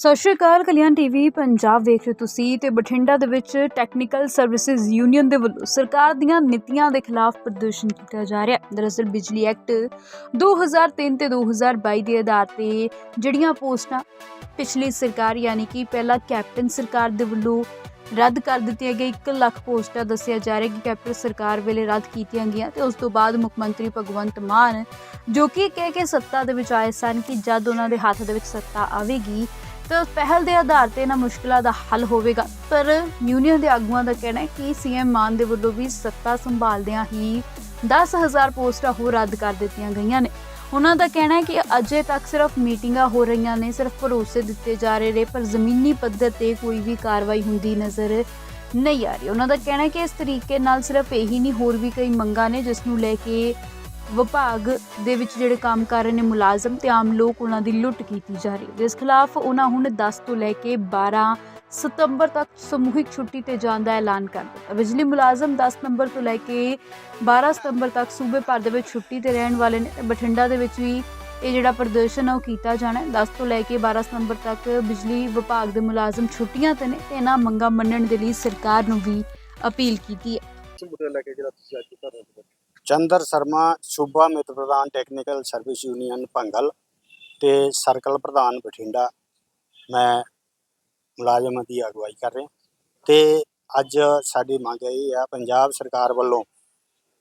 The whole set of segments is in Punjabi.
ਸਤਿ ਸ਼੍ਰੀ ਅਕਾਲ, ਕਲਿਆਣ ਟੀਵੀ, ਪੰਜਾਬ ਵੇਖ ਰਹੇ ਹੋ ਤੁਸੀਂ ਤੇ ਬਠਿੰਡਾ ਦੇ ਵਿੱਚ ਟੈਕਨੀਕਲ ਸਰਵਿਸਿਜ਼ ਯੂਨੀਅਨ ਦੇ ਵੱਲੋਂ ਸਰਕਾਰ ਦੀਆਂ ਨੀਤੀਆਂ ਦੇ ਖਿਲਾਫ ਪ੍ਰਦਰਸ਼ਨ ਕੀਤਾ ਜਾ ਰਿਹਾ ਹੈ। ਦਰਅਸਲ ਬਿਜਲੀ ਐਕਟ 2003 ਤੇ 2022 ਦੇ ਆਧਾਰ ਤੇ ਜਿਹੜੀਆਂ ਪੋਸਟਾਂ ਪਿਛਲੀ ਸਰਕਾਰ ਯਾਨੀ ਕਿ ਪਹਿਲਾ ਕੈਪਟਨ ਸਰਕਾਰ ਦੇ ਵੱਲੋਂ ਰੱਦ ਕਰ ਦਿੱਤੀਆਂ ਗਈਆਂ 1 ਲੱਖ ਪੋਸਟਾਂ ਦੱਸਿਆ ਜਾ ਰਿਹਾ ਕਿ ਕੈਪਟਨ ਸਰਕਾਰ ਵੇਲੇ ਰੱਦ ਕੀਤੀਆਂ ਗਈਆਂ ਤੇ ਉਸ ਤੋਂ ਬਾਅਦ ਮੁੱਖ ਮੰਤਰੀ ਭਗਵੰਤ ਮਾਨ ਜੋ ਕਿ ਕਹਿ ਕੇ ਸੱਤਾ ਦੇ ਵਿੱਚ ਆਏ ਸਨ ਕਿ ਜਦ ਉਹਨਾਂ ਦੇ ਹੱਥ ਦੇ ਵਿੱਚ ਸੱਤਾ ਆਵੇਗੀ ਤਾਂ ਪਹਿਲ ਦੇ ਆਧਾਰ ਤੇ ਇਹਨਾਂ ਮੁਸ਼ਕਲਾਂ ਦਾ ਹੱਲ ਹੋਵੇਗਾ। ਪਰ ਯੂਨੀਅਨ ਦੇ ਆਗੂਆਂ ਦਾ ਕਹਿਣਾ ਹੈ ਕਿ ਸੀਐਮ ਮਾਨ ਦੇ ਵੱਲੋਂ ਵੀ ਸੱਤਾ ਸੰਭਾਲਦਿਆਂ ਹੀ 10000 ਪੋਸਟਾਂ ਹੋਰ ਰੱਦ ਕਰ ਦਿੱਤੀਆਂ ਗਈਆਂ ਨੇ। ਉਹਨਾਂ ਦਾ ਕਹਿਣਾ ਹੈ ਕਿ ਅਜੇ ਤੱਕ ਸਿਰਫ ਮੀਟਿੰਗਾਂ ਹੋ ਰਹੀਆਂ ਨੇ, ਸਿਰਫ ਭਰੋਸੇ ਦਿੱਤੇ ਜਾ ਰਹੇ ਨੇ, ਪਰ ਜ਼ਮੀਨੀ ਪੱਧਰ ਤੇ ਕੋਈ ਵੀ ਕਾਰਵਾਈ ਹੁੰਦੀ ਨਜ਼ਰ ਨਹੀਂ ਆ ਰਹੀ। ਉਹਨਾਂ ਦਾ ਕਹਿਣਾ ਹੈ ਕਿ ਇਸ ਤਰੀਕੇ ਨਾਲ ਸਿਰਫ ਇਹੀ ਨਹੀਂ, ਹੋਰ ਵੀ ਕਈ ਮੰਗਾਂ ਨੇ ਜਿਸ ਨੂੰ ਲੈ ਕੇ ਵਿਭਾਗ ਦੇ ਵਿੱਚ ਜਿਹੜੇ ਕੰਮ ਕਰ ਰਹੇ ਨੇ ਮੁਲਾਜ਼ਮ ਤੇ ਆਮ ਲੋਕ ਉਹਨਾਂ ਦੀ ਲੁੱਟ ਕੀਤੀ ਜਾ ਰਹੀ ਹੈ। ਜਿਸ ਖਿਲਾਫ ਉਹਨਾਂ ਹੁਣ 10 ਤੋਂ ਲੈ ਕੇ 12 ਸਤੰਬਰ ਤੱਕ ਸਮੂਹਿਕ ਛੁੱਟੀ ਤੇ ਜਾਣ ਦਾ ਐਲਾਨ ਕਰ ਦਿੱਤਾ। ਬਿਜਲੀ ਮੁਲਾਜ਼ਮ 10 ਨੰਬਰ ਤੋਂ ਲੈ ਕੇ 12 ਸਤੰਬਰ ਤੱਕ ਸੂਬੇ ਭਰ ਦੇ ਵਿੱਚ ਛੁੱਟੀ ਤੇ ਰਹਿਣ ਵਾਲੇ ਨੇ ਬਠਿੰਡਾ ਦੇ ਵਿੱਚ ਵੀ ਇਹ ਜਿਹੜਾ ਪ੍ਰਦਰਸ਼ਨ ਹੈ ਉਹ ਕੀਤਾ ਜਾਣਾ ਹੈ। 10 ਤੋਂ ਲੈ ਕੇ 12 ਸਤੰਬਰ ਤੱਕ ਬਿਜਲੀ ਵਿਭਾਗ ਦੇ ਮੁਲਾਜ਼ਮ ਛੁੱਟੀਆਂ ਤੇ ਨੇ ਤੇ ਇਹਨਾਂ ਮੰਗਾਂ ਮੰਨਣ ਦੇ ਲਈ ਸਰਕਾਰ ਨੂੰ ਵੀ ਅਪੀਲ ਕੀਤੀ ਹੈ। ਚੰਦਰ ਸ਼ਰਮਾ ਸੂਬਾ ਮਿਤ ਪ੍ਰਧਾਨ ਟੈਕਨੀਕਲ ਸਰਵਿਸ ਯੂਨੀਅਨ ਭੰਗਲ ਤੇ ਸਰਕਲ ਪ੍ਰਧਾਨ ਬਠਿੰਡਾ। ਮੈਂ ਮੁਲਾਜ਼ਮਾਂ ਦੀ ਅਗਵਾਈ ਕਰ ਰਿਹਾ। ਤੇ ਅੱਜ ਸਾਡੀ ਮੰਗ ਇਹ ਆ, ਪੰਜਾਬ ਸਰਕਾਰ ਵੱਲੋਂ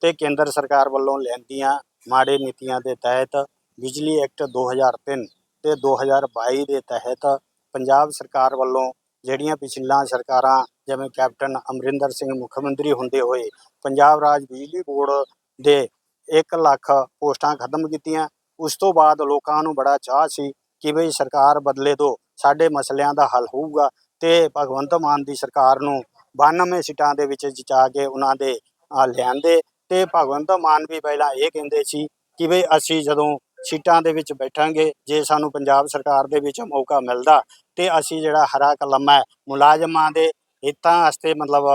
ਤੇ ਕੇਂਦਰ ਸਰਕਾਰ ਵੱਲੋਂ ਲੈਂਦੀਆਂ ਮਾੜੇ ਨੀਤੀਆਂ ਦੇ ਤਹਿਤ ਬਿਜਲੀ ਐਕਟ 2003 ਤੇ 2022 ਦੇ ਤਹਿਤ ਪੰਜਾਬ ਸਰਕਾਰ ਵੱਲੋਂ ਜਿਹੜੀਆਂ ਪਿਛਲੀਆਂ ਸਰਕਾਰਾਂ ਜਿਵੇਂ ਕੈਪਟਨ ਅਮਰਿੰਦਰ ਸਿੰਘ ਮੁੱਖ ਮੰਤਰੀ ਹੁੰਦੇ ਹੋਏ ਪੰਜਾਬ ਰਾਜ ਬਿਜਲੀ ਬੋਰਡ ਦੇ 1 ਲੱਖ ਪੋਸਟਾਂ ਖਤਮ ਕੀਤੀਆਂ। ਉਸ ਤੋਂ ਬਾਅਦ ਲੋਕਾਂ ਨੂੰ ਬੜਾ ਚਾਹ ਸੀ ਕਿ ਬਈ ਸਰਕਾਰ ਬਦਲੇ ਤੋਂ ਸਾਡੇ ਮਸਲਿਆਂ ਦਾ ਹੱਲ ਹੋਊਗਾ ਤੇ ਭਗਵੰਤ ਮਾਨ ਦੀ ਸਰਕਾਰ ਨੂੰ 92 ਸੀਟਾਂ ਦੇ ਵਿੱਚ ਜਿਤਾ ਕੇ ਉਹਨਾਂ ਦੇ ਅਹ, ਲਿਆਂਦੇ। ਤੇ ਭਗਵੰਤ ਮਾਨ ਵੀ ਪਹਿਲਾਂ ਇਹ ਕਹਿੰਦੇ ਸੀ ਕਿ ਬਈ ਅਸੀਂ ਜਦੋਂ ਸੀਟਾਂ ਦੇ ਵਿੱਚ ਬੈਠਾਂਗੇ ਜੇ ਸਾਨੂੰ ਪੰਜਾਬ ਸਰਕਾਰ ਦੇ ਵਿੱਚ ਮੌਕਾ ਮਿਲਦਾ ਤੇ ਅਸੀਂ ਜਿਹੜਾ ਹਰਾ ਕਲਮ ਹੈ ਮੁਲਾਜ਼ਮਾਂ ਦੇ ਹਿੱਤਾਂ ਵਾਸਤੇ ਮਤਲਬ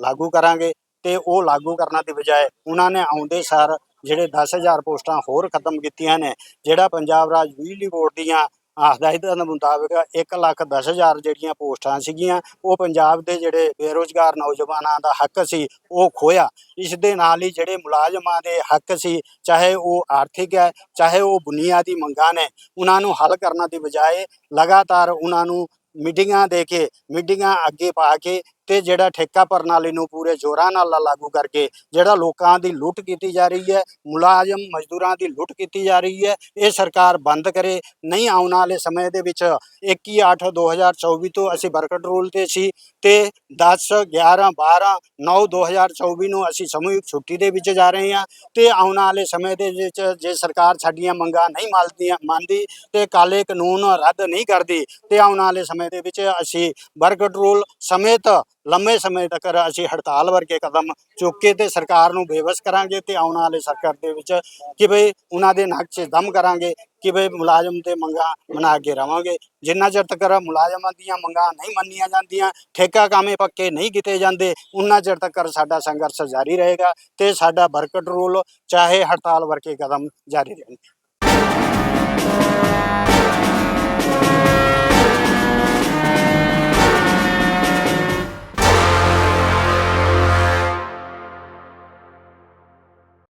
ਲਾਗੂ ਕਰਾਂਗੇ। ਤੇ ਉਹ ਲਾਗੂ ਕਰਨ ਦੀ ਬਜਾਏ ਉਹਨਾਂ ਨੇ ਆਉਂਦੇ ਸਾਰ ਜਿਹੜੇ 10000 ਪੋਸਟਾਂ ਹੋਰ ਖਤਮ ਕੀਤੀਆਂ ਨੇ ਜਿਹੜਾ ਪੰਜਾਬ ਰਾਜ ਬਿਜਲੀ ਬੋਰਡ ਦੀਆਂ ਅਹ, ਹਦਾਇਤਾਂ ਦੇ ਮੁਤਾਬਿਕ 1 ਲੱਖ 10000 ਜਿਹੜੀਆਂ ਪੋਸਟਾਂ ਸੀਗੀਆਂ ਉਹ ਪੰਜਾਬ ਦੇ ਜਿਹੜੇ ਬੇਰੋਜ਼ਗਾਰ ਨੌਜਵਾਨਾਂ ਦਾ ਹੱਕ ਸੀ ਉਹ ਖੋਇਆ ਇਸ ਦੇ ਨਾਲ ਹੀ ਜਿਹੜੇ ਮੁਲਾਜ਼ਮਾਂ ਦੇ ਹੱਕ ਸੀ ਚਾਹੇ ਉਹ ਆਰਥਿਕ ਹੈ ਚਾਹੇ ਉਹ ਬੁਨਿਆਦੀ ਮੰਗਾਂ ਨੇ ਉਹਨਾਂ ਨੂੰ ਹੱਲ ਕਰਨ ਦੀ ਬਜਾਏ ਲਗਾਤਾਰ ਉਹਨਾਂ ਨੂੰ ਮੀਟਿੰਗਾਂ ਦੇ ਕੇ ਮੀਟਿੰਗਾਂ ਅੱਗੇ ਪਾ ਕੇ ਤੇ ਜਿਹੜਾ ਠੇਕਾ ਪ੍ਰਣਾਲੀ ਨੂੰ ਪੂਰੇ ਜ਼ੋਰਾਂ ਨਾਲ ਲਾਗੂ ਕਰਕੇ ਜਿਹੜਾ ਲੋਕਾਂ ਦੀ ਲੁੱਟ ਕੀਤੀ ਜਾ ਰਹੀ ਹੈ, ਮੁਲਾਜ਼ਮ ਮਜ਼ਦੂਰਾਂ ਦੀ ਲੁੱਟ ਕੀਤੀ ਜਾ ਰਹੀ ਹੈ, ਇਹ ਸਰਕਾਰ ਬੰਦ ਕਰੇ, ਨਹੀਂ ਆਉਣ ਵਾਲੇ ਸਮੇਂ ਦੇ ਵਿੱਚ 21/8/2024 ਤੋਂ ਅਸੀਂ ਬਰਕਟ ਰੂਲ ਤੇ ਸੀ ਤੇ 10 11 12 9 2024 ਨੂੰ ਅਸੀਂ ਸਮੂਹਿਕ ਛੁੱਟੀ ਦੇ ਵਿੱਚ ਜਾ ਰਹੇ ਹਾਂ ਤੇ ਆਉਣ ਵਾਲੇ ਸਮੇਂ ਦੇ ਵਿੱਚ ਜੇ ਸਰਕਾਰ ਸਾਡੀਆਂ ਮੰਗਾਂ ਨਹੀਂ ਮੰਨਦੀ ਮੰਨਦੀ ਤੇ ਕਾਲੇ ਕਾਨੂੰਨ ਰੱਦ ਨਹੀਂ ਕਰਦੀ ਤੇ ਆਉਣ ਵਾਲੇ ਸਮੇਂ ਦੇ ਵਿੱਚ ਅਸੀਂ ਬਰਕਟ ਰੂਲ ਸਮੇਤ ਲੰਮੇ ਸਮੇਂ ਤੱਕ ਅਸੀਂ ਹੜਤਾਲ ਵਰਗੇ ਕਦਮ ਚੁੱਕ ਕੇ ਤੇ ਸਰਕਾਰ ਨੂੰ ਬੇਵਸ ਕਰਾਂਗੇ ਤੇ ਆਉਣ ਵਾਲੇ ਸਰਕਾਰ ਦੇ ਵਿੱਚ ਕਿ ਉਹਨਾਂ ਦੇ ਨੱਕ 'ਚ ਦਮ ਕਰਾਂਗੇ ਕਿ ਭਈ ਮੁਲਾਜ਼ਮ ਤੇ ਮੰਗਾਂ ਮਨਾ ਕੇ ਰਵਾਂਗੇ। ਜਿੰਨਾ ਚਿਰ ਤੱਕ ਮੁਲਾਜ਼ਮਾਂ ਦੀਆਂ ਮੰਗਾਂ ਨਹੀਂ ਮੰਨੀਆਂ ਜਾਂਦੀਆਂ, ਠੇਕਾ ਕਾਮੇ ਪੱਕੇ ਨਹੀਂ ਕੀਤੇ ਜਾਂਦੇ ਉਹਨਾਂ ਚਿਰ ਤੱਕ ਸਾਡਾ ਸੰਘਰਸ਼ ਜਾਰੀ ਰਹੇਗਾ ਤੇ ਸਾਡਾ ਵਰਕਟ ਰੂਲ ਚਾਹੇ ਹੜਤਾਲ ਵਰਗੇ ਕਦਮ ਜਾਰੀ ਰਹਿਣਗੇ